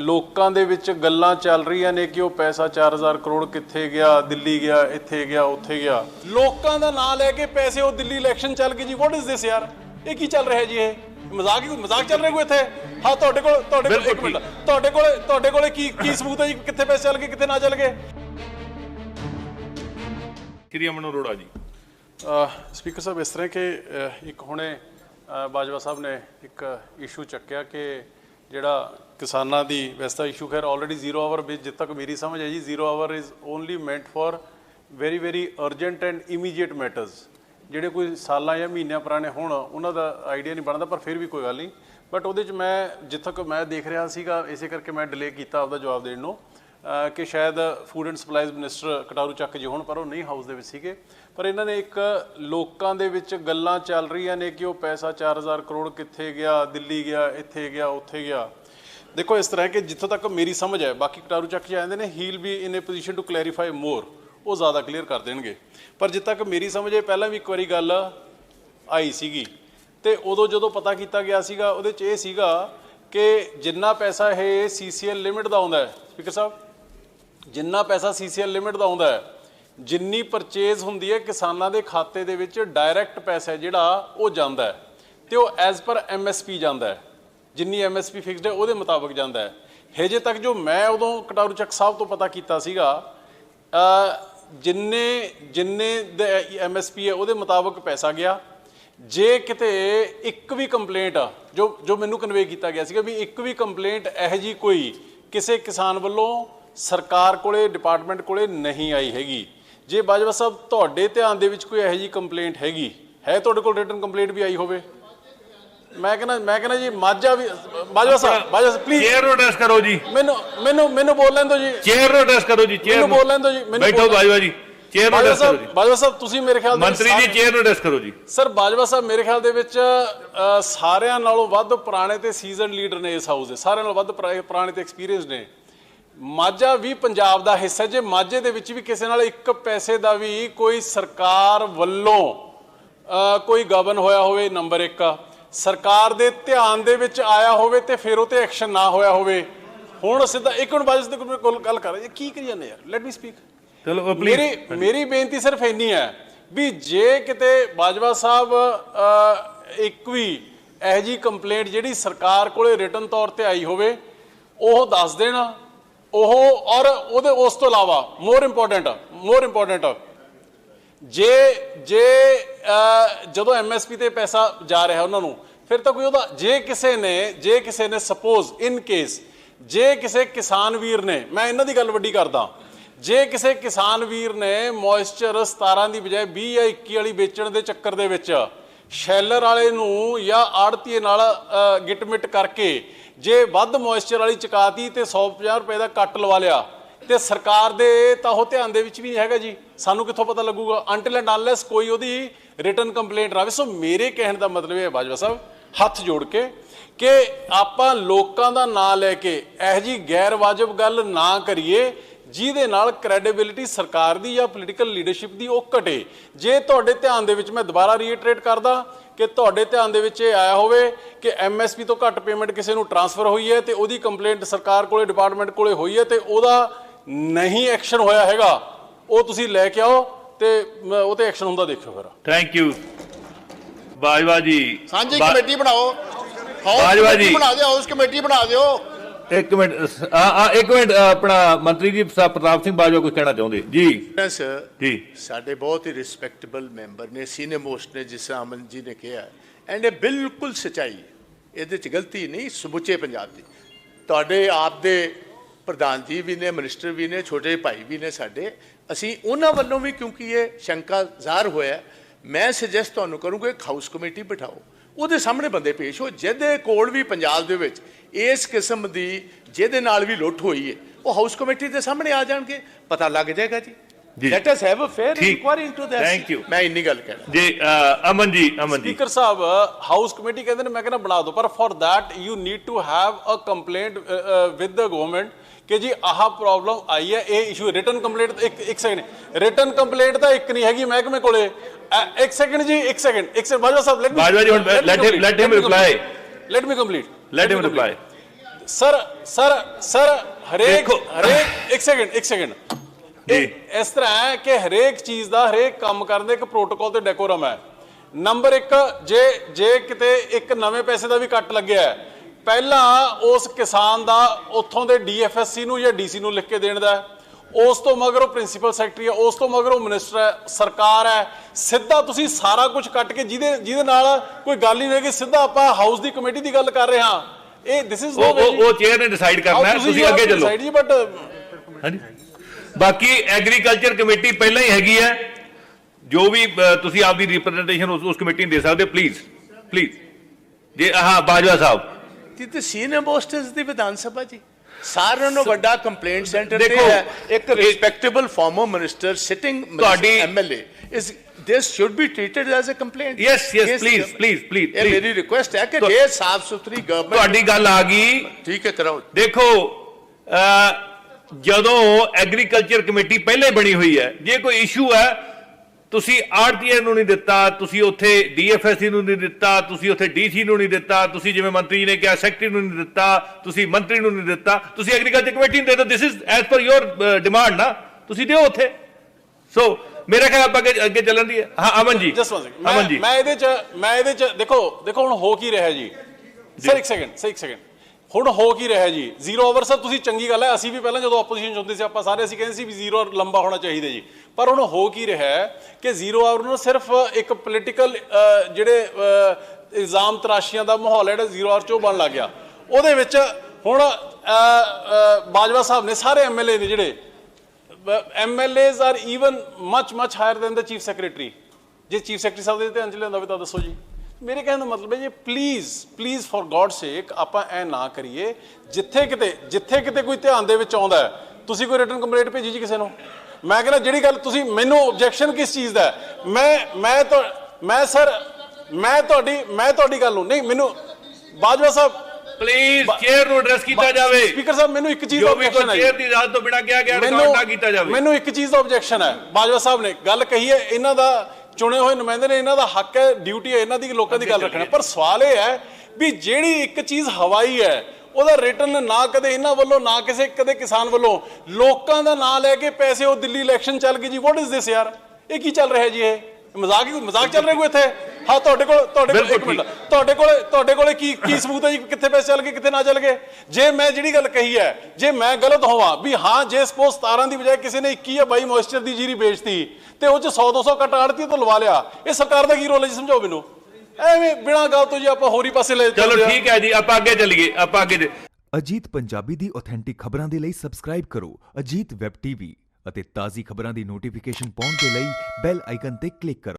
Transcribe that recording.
ਲੋਕਾਂ ਦੇ ਵਿੱਚ ਗੱਲਾਂ ਚੱਲ ਰਹੀਆਂ ਨੇ ਕਿ ਉਹ ਪੈਸਾ 4000 ਕਰੋੜ ਕਿੱਥੇ ਗਿਆ ਦਿੱਲੀ ਗਿਆ ਇੱਥੇ ਗਿਆ ਉੱਥੇ ਗਿਆ। ਲੋਕਾਂ ਦਾ ਨਾਂ ਲੈ ਕੇ ਪੈਸੇ ਉਹ ਦਿੱਲੀ ਇਲੈਕਸ਼ਨ ਚੱਲ ਗਈ ਜੀ। ਵਾਟ ਇਜ਼ ਦਿਸ ਯਾਰ? ਇਹ ਕੀ ਚੱਲ ਰਿਹਾ ਜੀ ਇਹ? ਮਜ਼ਾਕ ਹੀ ਮਜ਼ਾਕ ਚੱਲ ਰਿਹਾ ਕੋਈ ਇੱਥੇ? ਹਾਂ ਤੁਹਾਡੇ ਕੋਲ ਤੁਹਾਡੇ ਕੋਲ ਇੱਕ ਮਿੰਟ। ਤੁਹਾਡੇ ਕੋਲ ਤੁਹਾਡੇ ਕੋਲ ਕੀ ਕੀ ਸਬੂਤ ਹੈ ਜੀ? ਕਿੱਥੇ ਪੈਸੇ ਚੱਲ ਗਏ ਕਿੱਥੇ ਨਾ ਚੱਲ ਗਏ? ਸ਼੍ਰੀ ਅਮਨ ਅਰੋੜਾ ਜੀ। ਸਪੀਕਰ ਸਾਹਿਬ ਇਸ ਤਰ੍ਹਾਂ ਕਿ ਇੱਕ ਹੁਣੇ ਬਾਜਵਾ ਸਾਹਿਬ ਨੇ ਇੱਕ ਇਸ਼ੂ ਚੱਕਿਆ ਕਿ ਜਿਹੜਾ ਕਿਸਾਨਾਂ ਦੀ, ਵੈਸੇ ਤਾਂ ਇਸ਼ੂ ਖੈਰ ਆਲਰੇਡੀ ਜ਼ੀਰੋ ਆਵਰ ਵਿੱਚ ਜਿੱਦ ਤੱਕ ਮੇਰੀ ਸਮਝ ਹੈ ਜੀ zero hour is only meant for very very urgent and immediate matters ਜਿਹੜੇ ਕੋਈ ਸਾਲਾਂ ਜਾਂ ਮਹੀਨਿਆਂ ਪੁਰਾਣੇ ਹੋਣ, ਉਹਨਾਂ ਦਾ ਆਈਡੀਆ ਨਹੀਂ ਬਣਦਾ, ਪਰ ਫਿਰ ਵੀ ਕੋਈ ਗੱਲ ਨਹੀਂ। ਬਟ ਉਹਦੇ ਚ ਮੈਂ ਜਿੱਥੋਂ ਤੱਕ ਮੈਂ ਦੇਖ ਰਿਹਾ ਸੀਗਾ, ਇਸੇ ਕਰਕੇ ਮੈਂ ਡਿਲੇ ਕੀਤਾ ਆਪਦਾ ਜਵਾਬ ਦੇਣ ਨੂੰ ਕਿ ਸ਼ਾਇਦ food and supplies minister Kataru Chak ji ਹੋਣ, ਪਰ ਉਹ ਨਹੀਂ ਹਾਊਸ ਦੇ ਵਿੱਚ ਸੀਗੇ। ਪਰ ਇਹਨਾਂ ਨੇ ਇੱਕ ਲੋਕਾਂ ਦੇ ਵਿੱਚ ਗੱਲਾਂ ਚੱਲ ਰਹੀਆਂ ਨੇ ਕਿ ਉਹ ਪੈਸਾ 4000 ਕਰੋੜ ਕਿੱਥੇ ਗਿਆ, ਦਿੱਲੀ ਗਿਆ, ਇੱਥੇ ਗਿਆ, ਉੱਥੇ ਗਿਆ। ਦੇਖੋ, ਇਸ ਤਰ੍ਹਾਂ ਹੈ ਕਿ ਜਿੱਥੋਂ ਤੱਕ ਮੇਰੀ ਸਮਝ ਹੈ, ਬਾਕੀ ਕਟਾਰੂ ਚੱਕ ਜੀ ਆਉਂਦੇ ਨੇ, he'll be in a position to clarify more ਉਹ ਜ਼ਿਆਦਾ ਕਲੀਅਰ ਕਰ ਦੇਣਗੇ। ਪਰ ਜਿੱਥੇ ਤੱਕ ਮੇਰੀ ਸਮਝ ਹੈ, ਪਹਿਲਾਂ ਵੀ ਇੱਕ ਵਾਰੀ ਗੱਲ ਆਈ ਸੀਗੀ, ਤੇ ਉਦੋਂ ਜਦੋਂ ਪਤਾ ਕੀਤਾ ਗਿਆ ਸੀਗਾ, ਉਹਦੇ ਚ ਇਹ ਸੀਗਾ ਕਿ ਜਿੰਨਾ ਪੈਸਾ ਇਹ ਸੀਸੀਐਲ ਲਿਮਿਟ ਦਾ ਆਉਂਦਾ ਹੈ ਸਪੀਕਰ ਸਾਹਿਬ, ਜਿੰਨਾ ਪੈਸਾ ਸੀਸੀਐਲ ਲਿਮਿਟ ਦਾ ਆਉਂਦਾ ਹੈ, ਜਿੰਨੀ ਪਰਚੇਜ਼ ਹੁੰਦੀ ਹੈ ਕਿਸਾਨਾਂ ਦੇ ਖਾਤੇ ਦੇ ਵਿੱਚ ਡਾਇਰੈਕਟ ਪੈਸਾ ਜਿਹੜਾ, ਉਹ ਜਾਂਦਾ ਹੈ, ਤੇ ਉਹ ਐਜ਼ ਪਰ ਐਮਐਸਪੀ ਜਾਂਦਾ ਹੈ। ਜਿੰਨੀ ਐਮਐਸਪੀ ਫਿਕਸਡ ਹੈ ਉਹਦੇ ਮੁਤਾਬਕ ਜਾਂਦਾ ਹੈ। ਹਜੇ ਤੱਕ ਜੋ ਮੈਂ ਉਦੋਂ ਕਟਾਰੂ ਚੱਕ ਸਾਹਿਬ ਤੋਂ ਪਤਾ ਕੀਤਾ ਸੀਗਾ ਅ, ਜਿੰਨੇ ਜਿੰਨੇ ਐਮਐਸਪੀ ਹੈ ਉਹਦੇ ਮੁਤਾਬਕ ਪੈਸਾ ਗਿਆ। ਜੇ ਕਿਤੇ ਇੱਕ ਵੀ ਕੰਪਲੇਂਟ ਜੋ ਜੋ ਮੈਨੂੰ ਕਨਵੇ ਕੀਤਾ ਗਿਆ ਸੀਗਾ ਵੀ ਇੱਕ ਵੀ ਕੰਪਲੇਂਟ ਇਹੋ ਜੀ ਕੋਈ ਕਿਸੇ ਕਿਸਾਨ ਵੱਲੋਂ ਸਰਕਾਰ ਕੋਲੇ ਡਿਪਾਰਟਮੈਂਟ ਕੋਲੇ ਨਹੀਂ ਆਈ ਹੈਗੀ। ਜੇ ਬਾਜਵਾ ਸਾਹਿਬ ਤੁਹਾਡੇ ਧਿਆਨ ਦੇ ਵਿੱਚ ਕੋਈ ਇਹੋ ਜੀ ਕੰਪਲੇਂਟ ਹੈਗੀ? ਹੈ ਤੁਹਾਡੇ ਕੋਲ ਰਿਟਨ ਕੰਪਲੇਂਟ ਵੀ ਆਈ ਹੋਵੇ? ਮੈਂ ਕਹਿੰਦਾ ਮੈਂ ਕਹਿੰਦਾ ਜੀ ਮਾਝਾ ਵੀ ਬਾਜਵਾ ਸਾਹਿਬ ਬਾਜਵਾ ਪਲੀਜ਼ ਚੇਅਰ ਨੂੰ ਕਰੋ ਜੀ। ਮੈਨੂੰ ਮੈਨੂੰ ਮੈਨੂੰ ਬੋਲ ਲੈਣ ਦਿਓ ਜੀ। ਚੇਅਰ ਨੂੰ ਕਰੋ ਜੀ ਚੇਅਰ ਮੈਨੂੰ ਬੋਲ ਲੈਣ ਦਿਓ ਜੀ ਮੈਨੂੰ ਬੈਠੋ ਬਾਜਵਾ ਜੀ ਚੇਅਰ ਨੂੰ ਕਰੋ ਸਾਹਿਬ ਜੀ। ਬਾਜਵਾ ਸਾਹਿਬ ਤੁਸੀਂ ਮੇਰੇ ਖਿਆਲ ਦੇ ਮੰਤਰੀ ਜੀ ਚੇਅਰ ਨੂੰ ਕਰੋ ਜੀ। ਸਰ ਬਾਜਵਾ ਸਾਹਿਬ ਮੇਰੇ ਖਿਆਲ ਦੇ ਵਿੱਚ ਸਾਰਿਆਂ ਨਾਲੋਂ ਵੱਧ ਪੁਰਾਣੇ ਤੇ ਸੀਜ਼ਨ ਲੀਡਰ ਨੇ ਇਸ ਹਾਊਸ ਦੇ। ਸਾਰਿਆਂ ਨਾਲੋਂ ਵੱਧ ਪੁਰਾ- ਪੁਰਾਣੇ ਤੇ ਐਕਸਪੀਰੀਅੰਸ ਨੇ। ਮਾਝਾ ਵੀ ਪੰਜਾਬ ਦਾ ਹਿੱਸਾ ਜੇ ਮਾਝੇ ਦੇ ਵਿੱਚ ਵੀ ਕਿਸੇ ਨਾਲ ਇੱਕ ਪੈਸੇ ਦਾ ਵੀ ਕੋਈ ਸਰਕਾਰ ਵੱਲੋਂ ਕੋਈ ਗਵਨ ਹੋਇਆ ਹੋਵੇ ਨੰਬਰ 1 ਸਰਕਾਰ ਦੇ ਧਿਆਨ ਦੇ ਵਿੱਚ ਆਇਆ ਹੋਵੇ ਤੇ ਫਿਰ ਉਹ ਤੇ ਐਕਸ਼ਨ ਨਾ ਹੋਇਆ ਹੋਵੇ। ਹੁਣ ਸਿੱਧਾ ਇੱਕ ਮਿੰਟ ਸਾਹਿਬ ਦੇ ਕੋਲ ਗੱਲ ਕਰ ਇਹ ਕੀ ਕਰੀ ਜਾਂਦੇ ਯਾਰ? ਲੈਟ ਮੀ ਸਪੀਕ ਚਲੋ ਮੇਰੀ ਮੇਰੀ ਬੇਨਤੀ ਸਿਰਫ ਇੰਨੀ ਹੈ ਵੀ ਜੇ ਕਿਤੇ ਬਾਜਵਾ ਸਾਹਿਬ ਇੱਕ ਵੀ ਇਹੋ ਜੀ ਕੰਪਲੇਂਟ ਜਿਹੜੀ ਸਰਕਾਰ ਕੋਲੇ ਰਿਟਨ ਤੌਰ ਤੇ ਆਈ ਹੋਵੇ ਉਹ ਦੱਸ ਦੇਣ। ਉਹ ਔਰ ਉਹਦੇ ਉਸ ਤੋਂ ਇਲਾਵਾ ਮੋਰ ਇੰਪੋਰਟੈਂਟ ਮੋਰ ਇੰਪੋਰਟੈਂਟ ਜੇ ਜੇ ਅ, ਜਦੋਂ ਐਮਐਸਪੀ ਤੇ ਪੈਸਾ ਜਾ ਰਿਹਾ ਉਹਨਾਂ ਨੂੰ ਫਿਰ ਤਾਂ ਕੋਈ ਉਹਦਾ ਜੇ ਕਿਸੇ ਨੇ ਜੇ ਕਿਸੇ ਨੇ ਸਪੋਜ਼ ਇਨ ਕੇਸ ਜੇ ਕਿਸੇ ਕਿਸਾਨ ਵੀਰ ਨੇ ਮੈਂ ਇਹਨਾਂ ਦੀ ਗੱਲ ਵੱਡੀ ਕਰਦਾ ਜੇ ਕਿਸੇ ਕਿਸਾਨ ਵੀਰ ਨੇ ਮੋਇਸਚਰ 17 ਦੀ ਬਜਾਏ 20 ਜਾਂ 21 ਵਾਲੀ ਵੇਚਣ ਦੇ ਚੱਕਰ ਦੇ ਵਿੱਚ ਸ਼ੈਲਰ ਵਾਲੇ ਨੂੰ ਜਾਂ ਆੜਤੀਏ ਨਾਲ ਅ, ਗਿਟਮਿਟ ਕਰਕੇ ਜੇ ਵੱਧ ਮੋਇਸਚਰ ਵਾਲੀ ਚਕਾਤੀ ਤੇ 150 ਰੁਪਏ ਦਾ ਕੱਟ ਲਵਾ ਲਿਆ ਤੇ ਸਰਕਾਰ ਦੇ ਤਾਂ ਉਹ ਧਿਆਨ ਦੇ ਵਿੱਚ ਵੀ ਨਹੀਂ ਹੈਗਾ ਜੀ। ਸਾਨੂੰ ਕਿੱਥੋਂ ਪਤਾ ਲੱਗੂਗਾ? ਅੰਟਿਲ ਐਂਡ ਅਨਲੈਸ ਕੋਈ ਉਹਦੀ ਰਿਟਨ ਕੰਪਲੇਂਟ ਰਾਵੇ। ਸੋ ਮੇਰੇ ਕਹਿਣ ਦਾ ਮਤਲਬ ਇਹ ਹੈ ਬਾਜਵਾ ਸਾਹਿਬ, ਹੱਥ ਜੋੜ ਕੇ ਕਿ ਆਪਾਂ ਲੋਕਾਂ ਦਾ ਨਾਂ ਲੈ ਕੇ ਇਹੋ ਜੀ ਗੈਰ ਵਾਜਬ ਗੱਲ ਨਾ ਕਰੀਏ, ਜਿਹਦੇ ਨਾਲ ਕ੍ਰੈਡੀਬਿਲਿਟੀ ਸਰਕਾਰ ਦੀ ਜਾਂ ਪੋਲੀਟੀਕਲ ਲੀਡਰਸ਼ਿਪ ਦੀ ਉਹ ਘਟੇ। ਜੇ ਤੁਹਾਡੇ ਧਿਆਨ ਦੇ ਵਿੱਚ ਮੈਂ ਦੁਬਾਰਾ ਰੀਇਟਰੇਟ ਕਰਦਾ ਕਿ ਤੁਹਾਡੇ ਧਿਆਨ ਦੇ ਵਿੱਚ ਇਹ ਆਇਆ ਹੋਵੇ ਕਿ ਐਮਐਸਪੀ ਤੋਂ ਘੱਟ ਪੇਮੈਂਟ ਕਿਸੇ ਨੂੰ ਟ੍ਰਾਂਸਫਰ ਹੋਈ ਹੈ ਤੇ ਉਹਦੀ ਕੰਪਲੇਂਟ ਸਰਕਾਰ ਕੋਲੇ ਡਿਪਾਰਟਮੈਂਟ ਕੋਲੇ ਹੋਈ ਹੈ ਤੇ ਉਹਦਾ ਨਹੀਂ ਐਕਸ਼ਨ ਹੋਇਆ ਹੈਗਾ ਉਹ ਤੁਸੀਂ ਲੈ ਕੇ ਆਓ ਤੇ ਉਹ ਤੇ ਐਕਸ਼ਨ ਹੁੰਦਾ ਦੇਖਿਓ ਫਿਰ। ਥੈਂਕ ਯੂ ਬਾਜਵਾ ਜੀ ਸਾਂਝੀ ਕਮੇਟੀ ਬਣਾਓ। ਬਾਜਵਾ ਜੀ। ਬਣਾ ਦਿਓ ਹਾਊਸ ਕਮੇਟੀ ਬਣਾ ਦਿਓ। ਇੱਕ ਮਿੰਟ ਆ ਆ ਇੱਕ ਮਿੰਟ ਆਪਣਾ ਮੰਤਰੀ ਜੀ ਸਾਹਿਬ ਪ੍ਰਤਾਪ ਸਿੰਘ ਬਾਜਵਾ ਕੁਝ ਕਹਿਣਾ ਚਾਹੁੰਦੇ? ਜੀ। ਜੀ। ਸਾਡੇ ਬਹੁਤ ਹੀ ਰਿਸਪੈਕਟੇਬਲ ਮੈਂਬਰ ਨੇ ਸੀਨੀਅਰ ਮੋਸਟ ਨੇ ਜਿਸ ਅਮਨ ਜੀ ਨੇ ਕਿਹਾ। ਐਂਡ ਇਹ ਬਿਲਕੁਲ ਸਚਾਈ ਹੈ। ਇਹਦੇ ਚ ਗਲਤੀ ਨਹੀਂ ਸਮੁੱਚੇ ਪੰਜਾਬ ਦੀ। ਤੁਹਾਡੇ ਆਪ ਦੇ ਪ੍ਰਧਾਨ ਜੀ ਵੀ ਨੇ ਮਿਨਿਸਟਰ ਵੀ ਨੇ ਛੋਟੇ ਭਾਈ ਵੀ ਨੇ ਸਾਡੇ। ਅਸੀਂ ਉਹਨਾਂ ਵੱਲੋਂ ਵੀ ਕਿਉਂਕਿ ਇਹ ਸ਼ੰਕਾ ਜ਼ਾਹਰ ਹੋਇਆ ਮੈਂ ਸੁਜੈਸਟ ਤੁਹਾਨੂੰ ਕਰੂੰਗਾ ਇੱਕ ਹਾਊਸ ਕਮੇਟੀ ਬਿਠਾਓ। ਉਹਦੇ ਸਾਹਮਣੇ ਬੰਦੇ ਪੇਸ਼ ਹੋ ਜਿਹਦੇ ਕੋਲ ਵੀ ਪੰਜਾਬ ਦੇ ਵਿੱਚ ਇਸ ਕਿਸਮ ਦੀ ਜਿਹਦੇ ਨਾਲ ਵੀ ਲੁੱਟ ਹੋਈ ਹੈ ਉਹ ਹਾਊਸ ਕਮੇਟੀ ਦੇ ਸਾਹਮਣੇ ਆ ਜਾਣਗੇ। ਪਤਾ ਲੱਗ ਜਾਏਗਾ ਜੀ। Let us have a fair inquiry into this thank you ਮੈਂ ਇੰਨੀ ਗੱਲ ਕਹਿਣਾ ਜੀ ਅਮਨ ਜੀ ਅਮਨ ਜੀ। ਸਪੀਕਰ ਸਾਹਿਬ ਹਾਊਸ ਕਮੇਟੀ ਕਹਿੰਦੇ ਨੇ ਮੈਂ ਕਹਿੰਦਾ ਬਣਾ ਦਿਓ ਪਰ for that you need to have a complaint with the government ਕਿ ਜੀ ਆਹ ਪ੍ਰੋਬਲਮ ਆਈ ਹੈ ਇਹ ਇਸ਼ੂ ਰਿਟਨ ਕੰਪਲੇਂਟ ਇੱਕ ਇੱਕ ਸੈਕਿੰਡ ਰਿਟਨ ਕੰਪਲੇਂਟ ਤਾਂ ਇੱਕ ਨਹੀਂ ਹੈਗੀ ਮਹਿਕਮੇ ਕੋਲੇ। ਇੱਕ ਸੈਕਿੰਡ ਜੀ ਇੱਕ ਸੈਕਿੰਡ ਇੱਕ ਸੈਕਿੰਡ ਬਾਜਵਾ ਸਾਹਿਬ ਲੈਟ ਬਾਜਵਾ ਜੀ, ਹੁਣ let him- let him reply. Let me complete Let him reply. Sir sir sir ਹਰੇਕ। ਹਰੇਕ ਇੱਕ ਸੈਕਿੰਡ ਇੱਕ ਸੈਕਿੰਡ। ਇਸ ਤਰ੍ਹਾਂ ਹੈ ਕਿ ਹਰੇਕ ਚੀਜ਼ ਦਾ ਹਰੇਕ ਕੰਮ ਕਰਨ ਦਾ ਇੱਕ ਪ੍ਰੋਟੋਕਾਲ ਤੇ ਡੈਕੋਰਮ ਹੈ। ਨੰਬਰ 1 ਜੇ ਜੇ ਕਿਤੇ ਇੱਕ ਨਵੇਂ ਪੈਸੇ ਦਾ ਵੀ ਕੱਟ ਲੱਗਿਆ ਹੈ, ਪਹਿਲਾਂ ਉਸ ਕਿਸਾਨ ਦਾ ਉੱਥੋਂ ਦੇ ਡੀਐਫਐਸਸੀ ਨੂੰ ਜਾਂ ਡੀਸੀ ਨੂੰ ਲਿਖ ਕੇ ਦੇਣ ਦਾ। ਉਸ ਤੋਂ ਮਗਰ ਉਹ ਪ੍ਰਿੰਸੀਪਲ ਸੈਕਟਰੀ ਹੈ ਉਸ ਤੋਂ ਮਗਰ ਉਹ ਮਿਨਿਸਟਰ ਹੈ ਸਰਕਾਰ ਹੈ। ਸਿੱਧਾ ਤੁਸੀਂ ਸਾਰਾ ਕੁਝ ਕੱਟ ਕੇ ਜਿਹਦੇ ਜਿਹਦੇ ਨਾਲ ਕੋਈ ਗੱਲ ਹੀ ਨਹੀਂ ਹੋਏਗੀ ਸਿੱਧਾ ਆਪਾਂ ਹਾਊਸ ਦੀ ਕਮੇਟੀ ਦੀ ਗੱਲ ਕਰ ਰਹੇ ਹਾਂ। ਇਹ ਦਿਸ ਇਜ਼ ਉਹ ਉਹ ਉਹ ਚੇਅਰ ਨੇ ਡਿਸਾਈਡ ਕਰਨਾ ਹੈ ਤੁਸੀਂ ਅੱਗੇ ਚੱਲੋ। ਜੀ ਬਟ ਹਾਂਜੀ। ਬਾਕੀ ਐਗਰੀਕਲਚਰ ਕਮੇਟੀ ਪਹਿਲਾਂ ਹੀ ਹੈਗੀ ਹੈ। ਜੋ ਵੀ ਤੁਸੀਂ ਆਪਦੀ ਰਿਪਰੈਜ਼ੈਂਟੇਸ਼ਨ ਉਸ ਉਸ ਕਮੇਟੀ ਨੂੰ ਦੇ ਸਕਦੇ ਪਲੀਜ਼ ਪਲੀਜ਼ ਜੇ ਹਾਂ ਬਾਜਵਾ ਸਾਹਿਬ ਤੇ ਤੇ ਸੀਨੀਅਰ ਮੋਸਟ ਇਸ ਦੀ ਵਿਧਾਨ ਸਭਾ ਜੀ। ਸਾਰਿਆਂ ਨੂੰ ਵੱਡਾ ਕੰਪਲੇਂਟ ਸੈਂਟਰ ਤੇ ਹੈ। ਇੱਕ ਰਿਸਪੈਕਟੇਬਲ ਫਾਰਮਰ ਮਿਨਿਸਟਰ ਸਿਟਿੰਗ ਤੁਹਾਡੀ- MLA is this should be treated as a complaint Yes, yes, please, please, please, ਇਹ. ਮੇਰੀ ਰਿਕੁਐਸਟ ਹੈ ਕਿ ਜੇ ਸਾਫ਼ ਸੁਥਰੀ ਗਵਰਨਮੈਂਟ ਤੁਹਾਡੀ ਗੱਲ ਆ ਗਈ। ਠੀਕ ਹੈ ਕਰਾਓ। ਦੇਖੋ ਜਦੋਂ ਐਗਰੀਕਲਚਰ ਕਮੇਟੀ ਪਹਿਲਾਂ ਬਣੀ ਹੋਈ ਹੈ ਜੇ ਕੋਈ ਇਸ਼ੂ ਹੈ ਤੁਸੀਂ ਆਰਟੀਆਈ ਨੂੰ ਨਹੀਂ ਦਿੱਤਾ ਤੁਸੀਂ ਉੱਥੇ ਡੀਐਫਐਸਸੀ ਨੂੰ ਨਹੀਂ ਦਿੱਤਾ ਤੁਸੀਂ ਉੱਥੇ ਡੀਸੀ ਨੂੰ ਨਹੀਂ ਦਿੱਤਾ ਤੁਸੀਂ ਜਿਵੇਂ ਮੰਤਰੀ ਜੀ ਨੇ ਕਿਹਾ ਸੈਕਟਰੀ ਨੂੰ ਨਹੀਂ ਦਿੱਤਾ ਤੁਸੀਂ ਮੰਤਰੀ ਨੂੰ ਨਹੀਂ ਦਿੱਤਾ ਤੁਸੀਂ ਐਗਰੀਕਲਚਰ ਕਮੇਟੀ ਨੂੰ ਦੇ ਦਿਓ this is as per your demand ਨਾ ਤੁਸੀਂ ਦਿਓ ਉੱਥੇ। ਸੋ ਮੇਰਾ ਖਿਆਲ ਆਪਾਂ ਅੱਗੇ ਅੱਗੇ ਚੱਲਣ ਦੀ ਹੈ। ਅਮਨ ਜੀ। ਅਮਨ ਜੀ। ਮੈਂ ਇਹਦੇ ਚ ਮੈਂ ਇਹਦੇ ਚ ਦੇਖੋ ਦੇਖੋ ਹੁਣ ਹੋ ਕੀ ਰਿਹਾ ਜੀ। ਸਰ ਇੱਕ ਸੈਕਿੰਡ ਸਰ ਇੱਕ ਸੈਕਿੰਡ ਹੁਣ ਹੋ ਕੀ ਰਿਹਾ ਜੀ? ਜ਼ੀਰੋ ਓਵਰ ਸਰ ਤੁਸੀਂ ਚੰਗੀ ਗੱਲ ਹੈ ਅਸੀਂ ਵੀ ਪਹਿਲਾਂ ਜਦੋਂ ਆਪੋਜੀਸ਼ਨ ਚ ਹੁੰਦੇ ਸੀ ਆਪਾਂ ਸਾਰੇ ਅਸੀਂ ਕਹਿੰਦੇ ਸੀ ਵੀ ਜ਼ੀਰੋ ਲੰਬਾ ਹੋਣਾ ਚਾਹੀਦਾ ਜੀ। ਪਰ ਹੁਣ ਹੋ ਕੀ ਰਿਹਾ ਹੈ ਕਿ ਜ਼ੀਰੋ ਆਵਰ ਨੂੰ ਸਿਰਫ ਇੱਕ ਪੋਲੀਟੀਕਲ ਜਿਹੜੇ ਇਲਜ਼ਾਮ ਤਰਾਸ਼ੀਆਂ ਦਾ ਮਾਹੌਲ ਹੈ ਜਿਹੜਾ ਜ਼ੀਰੋ ਓਵਰ ਚੋਂ ਬਣ ਲੱਗ ਗਿਆ। ਉਹਦੇ ਵਿੱਚ ਹੁਣ ਬਾਜਵਾ ਸਾਹਿਬ ਨੇ ਸਾਰੇ ਐਮਐਲਏ ਨੇ ਜਿਹੜੇ MLAs are even much much higher than the chief secretary. ਜੇ ਚੀਫ ਸੈਕਟਰੀ ਸਾਹਿਬ ਦੇ ਧਿਆਨ ਚ ਲਿਆਂਦਾ ਹੋਵੇ ਤਾਂ ਦੱਸੋ ਜੀ। ਮੇਰੇ ਕਹਿਣ ਦਾ ਮਤਲਬ ਹੈ ਜੀ ਪਲੀਜ਼ ਪਲੀਜ਼ ਫॉर ਗॉड ਸੇਕ ਆਪਾਂ ਐ ਨਾ ਕਰੀਏ, ਜਿੱਥੇ ਕਿਤੇ ਜਿੱਥੇ ਕਿਤੇ ਕੋਈ ਧਿਆਨ ਦੇ ਵਿੱਚ ਆਉਂਦਾ ਤੁਸੀਂ ਕੋਈ ਰਿਟਨ ਕੰਪਲੇਂਟ ਭੇਜੀ ਜੀ ਕਿਸੇ ਨੂੰ? ਮੈਂ ਕਹਿੰਦਾ ਜਿਹੜੀ ਗੱਲ ਤੁਸੀਂ ਮੈਨੂੰ ਆਬਜੈਕਸ਼ਨ ਕਿਸ ਚੀਜ਼ ਦਾ? ਮੈਂ ਮੈਂ ਤਾਂ ਮੈਂ ਸਰ ਮੈਂ ਤੁਹਾਡੀ ਮੈਂ ਤੁਹਾਡੀ ਗੱਲ ਨੂੰ ਨਹੀਂ ਮੈਨੂੰ ਬਾਜਵਾ ਸਾਹਿਬ ਪਲੀਜ਼ ਚੇਅਰ ਨੂੰ ਐਡਰੈਸ ਕੀਤਾ ਜਾਵੇ। ਸਪੀਕਰ ਸਾਹਿਬ ਮੈਨੂੰ ਇੱਕ ਚੀਜ਼ ਦਾ ਕੋਈ ਹੈ। ਚੇਅਰ ਦੀ ਇਜਾਜ਼ਤ ਤੋਂ ਬਿਨਾਂ ਕਿਹਾ ਗਿਆ ਰਿਕਾਰਡ ਨਾ ਕੀਤਾ ਜਾਵੇ। ਮੈਨੂੰ ਇੱਕ ਚੀਜ਼ ਦਾ ਆਬਜੈਕਸ਼ਨ ਹੈ। ਬਾਜਵਾ ਸਾਹਿਬ ਨੇ ਗੱਲ ਕਹੀ ਹੈ ਇਹਨਾਂ ਦਾ ਚੁਣੇ ਹੋਏ ਨੁਮਾਇੰਦੇ ਨੇ ਇਹਨਾਂ ਦਾ ਹੱਕ ਹੈ ਡਿਊਟੀ ਹੈ ਇਹਨਾਂ ਦੀ ਲੋਕਾਂ ਦੀ ਗੱਲ ਰੱਖਣਾ। ਪਰ ਸਵਾਲ ਇਹ ਹੈ ਵੀ ਜਿਹੜੀ ਇੱਕ ਚੀਜ਼ ਹਵਾਈ ਹੈ ਉਹਦਾ ਰਿਟਰਨ ਨਾ ਕਦੇ ਇਹਨਾਂ ਵੱਲੋਂ ਨਾ ਕਿਸੇ ਕਦੇ ਕਿਸਾਨ ਵੱਲੋਂ। ਲੋਕਾਂ ਦਾ ਨਾਂ ਲੈ ਕੇ ਪੈਸੇ ਉਹ ਦਿੱਲੀ ਇਲੈਕਸ਼ਨ ਚੱਲ ਗਈ ਜੀ। ਵਾਟ ਇਜ਼ ਦਿਸ ਯਾਰ? ਇਹ ਕੀ ਚੱਲ ਰਿਹਾ ਜੀ ਇਹ? ਮਜ਼ਾਕ ਹੀ ਮਜ਼ਾਕ ਚੱਲ ਰਿਹਾ ਕੋਈ ਇੱਥੇ? ਹਾਂ ਤੁਹਾਡੇ ਕੋਲ ਤੁਹਾਡੇ ਕੋਲ ਇੱਕ ਮਿੰਟ। ਤੁਹਾਡੇ ਕੋਲੇ ਤੁਹਾਡੇ ਕੋਲੇ ਕੀ ਕੀ ਸਬੂਤ ਹੈ ਜੀ? ਕਿੱਥੇ ਪੈਸੇ ਚੱਲ ਗਏ ਕਿੱਥੇ ਨਾ ਚੱਲ ਗਏ? ਜੇ ਮੈਂ ਜਿਹੜੀ ਗੱਲ ਕਹੀ ਹੈ ਜੇ ਮੈਂ ਗਲਤ ਹੋਵਾਂ ਵੀ ਹਾਂ ਜੇ ਸਪੋਜ਼ 17 ਦੀ ਬਜਾਏ ਕਿਸੇ ਨੇ 21 ਜਾਂ 22 ਮੋਇਸਚਰ ਦੀ ਜੀਰੀ ਵੇਚਤੀ ਤੇ ਉਹ ਚ 100 200 ਕੱਟ ਆੜਤੀ ਤੋਂ ਲਵਾ ਲਿਆ ਇਹ ਸਰਕਾਰ ਦਾ ਕੀ ਰੋਲ ਹੈ ਜੀ? ਸਮਝਾਓ ਮੈਨੂੰ। ਐਵੇਂ ਬਿਨਾਂ ਗੱਲ ਤੋਂ ਜੀ ਆਪਾਂ ਹੋਰੀ ਪਾਸੇ ਲੈ ਚਲੋ। ਠੀਕ ਹੈ ਜੀ ਆਪਾਂ ਅੱਗੇ ਚੱਲੀਏ ਆਪਾਂ ਅੱਗੇ ਅਜੀਤ ਪੰਜਾਬੀ ਦੀ ਆਥੈਂਟਿਕ ਖਬਰਾਂ ਦੇ ਲਈ ਸਬਸਕ੍ਰਾਈਬ ਕਰੋ ਅਜੀਤ ਵੈਬ ਟੀਵੀ ਅਤੇ ਤਾਜ਼ੀ ਖਬਰਾਂ ਦੀ ਨੋਟੀਫਿਕੇਸ਼ਨ ਪਾਉਣ ਦੇ ਲਈ ਬੈਲ ਆਈਕਨ ਤੇ ਕਲਿੱਕ ਕਰੋ